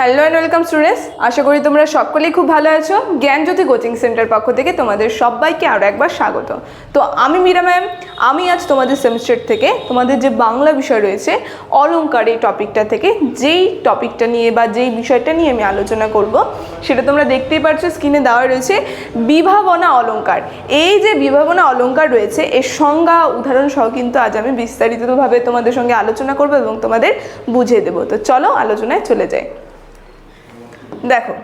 Hello and welcome students আশা করি তোমরা সকলেই খুব ভালো আছো। জ্ঞানজ্যোতি কোচিং সেন্টার পক্ষ থেকে তোমাদের সবাইকে আরও একবার স্বাগত। তো আমি মীরা ম্যাম, আমি আজ তোমাদের সেমিস্টার থেকে তোমাদের যে বাংলা বিষয় রয়েছে অলংকার এই টপিকটা থেকে, যেই টপিকটা নিয়ে বা যেই বিষয়টা নিয়ে আমি আলোচনা করব, সেটা তোমরা দেখতেই পারছ, স্ক্রিনে দেওয়া রয়েছে বিভাবনা অলংকার এই যে বিভাবনা অলঙ্কার রয়েছে, এর সংজ্ঞা উদাহরণ সহ কিন্তু আজ আমি বিস্তারিতভাবে তোমাদের সঙ্গে আলোচনা করব এবং তোমাদের বুঝিয়ে দেবো। তো চলো আলোচনায় চলে যাই। দেখো।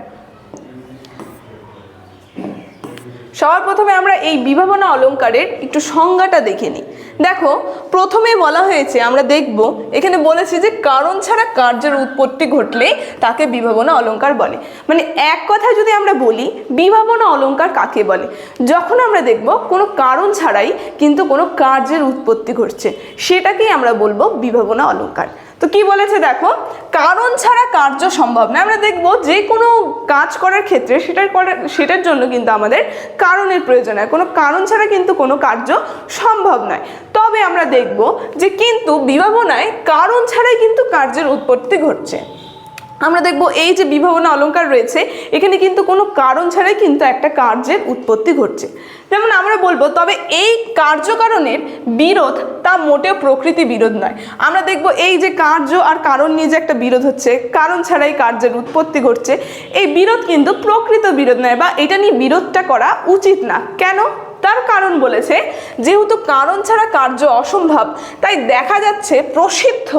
সবার প্রথমে আমরা এই বিভাবনা অলংকারের একটু সংজ্ঞাটা দেখে নিই। দেখো, প্রথমে বলা হয়েছে, আমরা দেখব, এখানে বলেছে যে কারণ ছাড়া কার্যের উৎপত্তি ঘটলে তাকে বিভাবনা অলংকার বলে। মানে এক কথায় যদি আমরা বলি, বিভাবনা অলংকার কাকে বলে? যখন আমরা দেখব, কোনো কারণ ছাড়াই কিন্তু কোনো কার্যের উৎপত্তি ঘটছে, সেটাকেই আমরা বলব বিভাবনা অলংকার তো কি বলেছে দেখো? কারণ ছাড়া কার্য সম্ভব না আমরা দেখব যে কোনো কাজ করার ক্ষেত্রে সেটার করার, সেটার জন্য কিন্তু আমাদের কারণের প্রয়োজন হয়। কোনো কারণ ছাড়া কিন্তু কোনো কার্য সম্ভব নয়। তবে আমরা দেখব যে কিন্তু বিভাবনায় কারণ ছাড়াই কিন্তু কার্যের উৎপত্তি ঘটছে। আমরা দেখব এই যে বিভাবনা অলঙ্কার রয়েছে, এখানে কিন্তু কোনো কারণ ছাড়াই কিন্তু একটা কার্যের উৎপত্তি ঘটছে। যেমন আমরা বলব, তবে এই কার্যকারণের বিরোধ তা মোটেও প্রকৃতি বিরোধ নয়। আমরা দেখব এই যে কার্য আর কারণ নিয়ে যে একটা বিরোধ হচ্ছে, কারণ ছাড়াই কার্যের উৎপত্তি ঘটছে, এই বিরোধ কিন্তু প্রকৃত বিরোধ নয় বা এটা নিয়ে বিরোধটা করা উচিত না। কেন? তার কারণ বলেছে। যেহেতু কারণ ছাড়া কার্য অসম্ভব, তাই দেখা যাচ্ছে প্রসিদ্ধ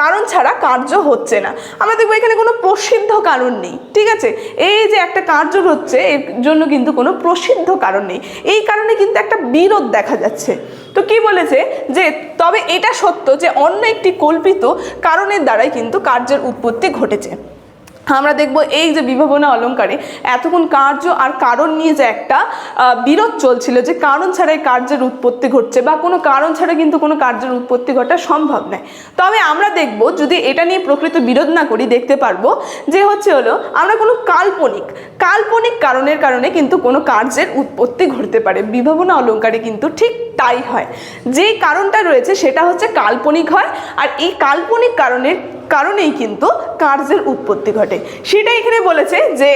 কারণ ছাড়া কার্য হচ্ছে না। আমরা দেখব এখানে কোনো প্রসিদ্ধ কারণ নেই, ঠিক আছে? এই যে একটা কার্য হচ্ছে, এর জন্য কিন্তু কোনো প্রসিদ্ধ কারণ নেই। এই কারণে কিন্তু একটা বিরোধ দেখা যাচ্ছে। তো কি বলেছে? যে তবে এটা সত্য যে অন্য একটি কল্পিত কারণের দ্বারাই কিন্তু কার্যের উৎপত্তি ঘটেছে। আমরা দেখব এই যে বিভাবনা অলঙ্কারে এতক্ষণ কার্য আর কারণ নিয়ে যে একটা বিরোধ চলছিল যে কারণ ছাড়াই কার্যের উৎপত্তি ঘটছে বা কোনো কারণ ছাড়া কিন্তু কোনো কার্যের উৎপত্তি ঘটা সম্ভব নয়। তবে আমরা দেখব যদি এটা নিয়ে প্রকৃত বিরোধ না করি দেখতে পারব যে হচ্ছে হলো আমরা কোনো কাল্পনিক কাল্পনিক কারণের কারণে কিন্তু কোনো কার্যের উৎপত্তি ঘটতে পারে। বিভাবনা অলঙ্কারে কিন্তু ঠিক তাই হয়। যে কারণটা রয়েছে সেটা হচ্ছে কাল্পনিক হয় আর এই কাল্পনিক কারণের কারণেই কিন্তু কার্যের উৎপত্তি ঘটে। সেটা এখানে বলেছে যে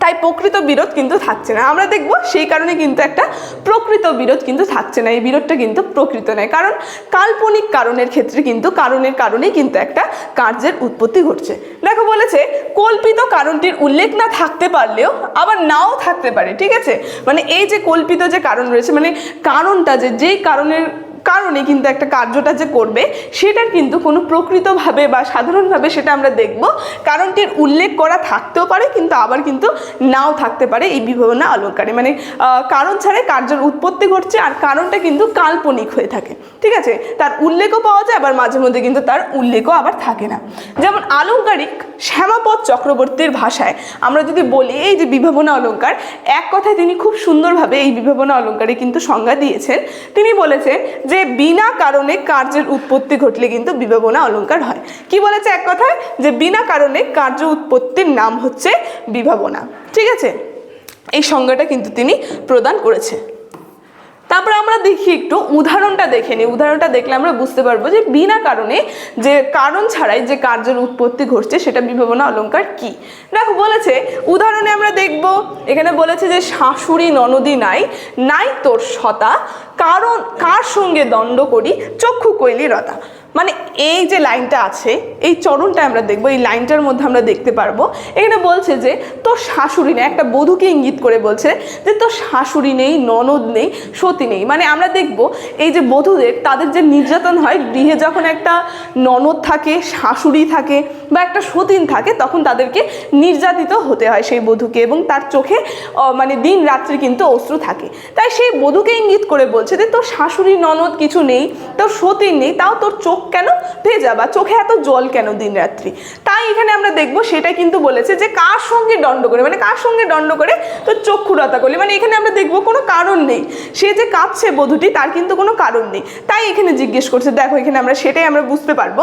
তাই প্রকৃত বিরোধ কিন্তু থাকছে না। আমরা দেখব সেই কারণে কিন্তু একটা প্রকৃত বিরোধ কিন্তু থাকছে না। এই বিরোধটা কিন্তু প্রকৃত নয়। কারণ কাল্পনিক কারণের ক্ষেত্রে কিন্তু কারণের কারণেই কিন্তু একটা কার্যের উৎপত্তি ঘটছে। দেখো বলেছে, কল্পিত কারণটির উল্লেখ না থাকতে পারলেও আবার নাও থাকতে পারে। ঠিক আছে? মানে এই যে কল্পিত যে কারণ রয়েছে মানে কারণটা যে, যেই কারণের কারণে কিন্তু একটা কার্যটা যে করবে, সেটার কিন্তু কোনো প্রকৃতভাবে বা সাধারণভাবে সেটা আমরা দেখব। কারণটির উল্লেখ করা থাকতেও পারে, কিন্তু আবার কিন্তু নাও থাকতে পারে এই বিভাবনা অলঙ্কারে মানে কারণ ছাড়াই কার্যের উৎপত্তি ঘটছে আর কারণটা কিন্তু কাল্পনিক হয়ে থাকে। ঠিক আছে? তার উল্লেখও পাওয়া যায়, আবার মাঝে মধ্যে কিন্তু তার উল্লেখও আবার থাকে না। যেমন আলঙ্কারিক শ্যামাপদ চক্রবর্তীর ভাষায় আমরা যদি বলি, এই যে বিভাবনা অলঙ্কার, এক কথায় তিনি খুব সুন্দরভাবে এই বিভাবনা অলঙ্কারে কিন্তু সংজ্ঞা দিয়েছেন। তিনি বলেছেন যে বিনা কারণে কার্যের উৎপত্তি ঘটলে কিন্তু বিভাবনা অলঙ্কার হয়। কি বলেছে এক কথায়? যে বিনা কারণে কার্য উৎপত্তির নাম হচ্ছে বিভাবনা। ঠিক আছে? এই সংজ্ঞাটা কিন্তু তিনি প্রদান করেছে। তারপর আমরা দেখি একটু, উদাহরণটা দেখে নিই। উদাহরণটা দেখলে আমরা বুঝতে পারব যে বিনা কারণে যে কারণ ছাড়াই যে কার্যের উৎপত্তি ঘটছে সেটা বিভাবনা অলঙ্কার কি। দেখো, বলেছে, উদাহরণে আমরা দেখব, এখানে বলেছে যে শাশুড়ি ননদি নাই নাই তোর সতা, কারণ, কার সঙ্গে দণ্ড করি? চক্ষু কৈলি রতা মানে এই যে লাইনটা আছে, এই চরণটা আমরা দেখব, এই লাইনটার মধ্যে আমরা দেখতে পারব। এখানে বলছে যে, তোর শাশুড়ি নেই। একটা বধূকে ইঙ্গিত করে বলছে যে, তোর শাশুড়ি নেই, ননদ নেই, সতী নেই। মানে আমরা দেখব, এই যে বধূদের, তাদের যে নির্যাতন হয়, গৃহে যখন একটা ননদ থাকে, শাশুড়ি থাকে বা একটা সতীন থাকে, তখন তাদেরকে নির্যাতিত হতে হয় সেই বধূকে এবং তার চোখে মানে দিন রাত্রি কিন্তু অশ্রু থাকে। তাই সেই বধূকে ইঙ্গিত করে বলছে যে, তোর শাশুড়ি ননদ কিছু নেই, তোর সতীন নেই, তাও তোর চোখ কেন ভেজা বা চোখে এত জল কেন দিন রাত্রি? তাই এখানে আমরা দেখব সেটা কিন্তু বলেছে যে, কার সঙ্গে দণ্ড করে? মানে কার সঙ্গে দণ্ড করে? তোর চক্ষুরতা করলে। মানে এখানে আমরা দেখব কোনো কারণ নেই। সে যে কাঁদছে বধূটি, তার কিন্তু কোনো কারণ নেই। তাই এখানে জিজ্ঞেস করছে, দেখো, এখানে আমরা সেটাই আমরা বুঝতে পারব।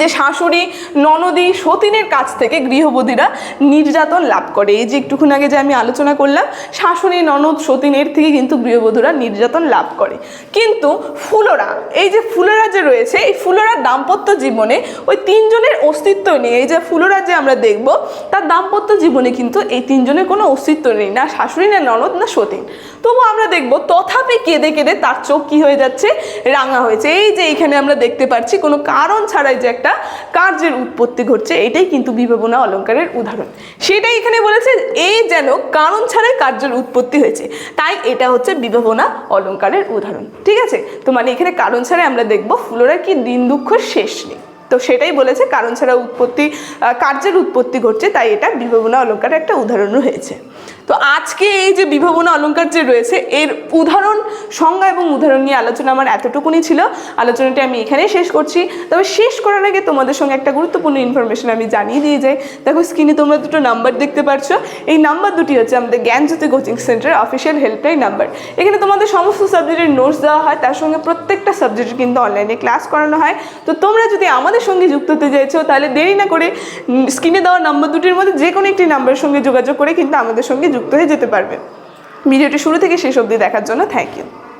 যে শাশুড়ি ননদি সতীনের কাছ থেকে গৃহবধূরা নির্যাতন লাভ করে। এই যে একটুক্ষণ আগে যে আমি আলোচনা করলাম, শাশুড়ি, ননদ, সতীনের থেকে কিন্তু গৃহবধূরা নির্যাতন লাভ করে। কিন্তু ফুলোরা, এই যে ফুলোরা যে রয়েছে, এই ফুলোরার দাম্পত্য জীবনে ওই তিনজনের অস্তিত্ব নেই। এই যে ফুলোরা যে আমরা দেখব, তার দাম্পত্য জীবনে কিন্তু এই তিনজনের কোনো অস্তিত্ব নেই, না শাশুড়ি, না ননদ, না সতীন। তবু আমরা দেখব তথাপি কেঁদে কেঁদে তার চোখ কি হয়ে যাচ্ছে? রাঙা হয়েছে। এই যে এখানে আমরা দেখতে পাচ্ছি, কোনো কারণ ছাড়াই যে একটা কার্যের উৎপত্তি ঘটছে এটাই কিন্তু বিভাবনা অলঙ্কারের উদাহরণ। সেটাই এখানে বলেছে এই যেন কারণ ছাড়াই কার্যের উৎপত্তি হয়েছে। তাই এটা হচ্ছে বিভাবনা অলঙ্কারের উদাহরণ। ঠিক আছে? তো মানে এখানে কারণ ছাড়াই আমরা দেখব ফুলোরা কি দিন দুঃখ শেষ নেই। তো সেটাই বলেছে, কারণ ছাড়া উৎপত্তি কার্যের উৎপত্তি ঘটছে, তাই এটা বিভাবনা অলঙ্কারের একটা উদাহরণ হয়েছে তো আজকে এই যে বিভাবনা অলঙ্কার যে রয়েছে, এর উদাহরণ, সংজ্ঞা এবং উদাহরণ নিয়ে আলোচনা আমার এতটুকুনি ছিল। আলোচনাটি আমি এখানেই শেষ করছি। তবে শেষ করার আগে তোমাদের সঙ্গে একটা গুরুত্বপূর্ণ ইনফরমেশন আমি জানিয়ে দিয়ে যাই। দেখো স্ক্রিনে তোমরা দুটো নাম্বার দেখতে পাচ্ছ এই নাম্বার দুটি হচ্ছে আমাদের জ্ঞানজ্যোতি কোচিং সেন্টারের অফিসিয়াল হেল্পলাইন নাম্বার এখানে তোমাদের সমস্ত সাবজেক্টের নোটস দেওয়া হয়, তার সঙ্গে প্রত্যেকটা সাবজেক্টের কিন্তু অনলাইনে ক্লাস করানো হয়। তো তোমরা যদি আমাদের সঙ্গে যুক্ত হতে চাইছো, তাহলে দেরি না করে স্ক্রিনে দেওয়া নাম্বার দুটির মধ্যে যে কোনো একটি নাম্বারের সঙ্গে যোগাযোগ করে কিন্তু আমাদের সঙ্গে যুক্ত হয়ে যেতে পারবে। ভিডিওটি শুরু থেকে শেষ অবধি দেখার জন্য থ্যাংক ইউ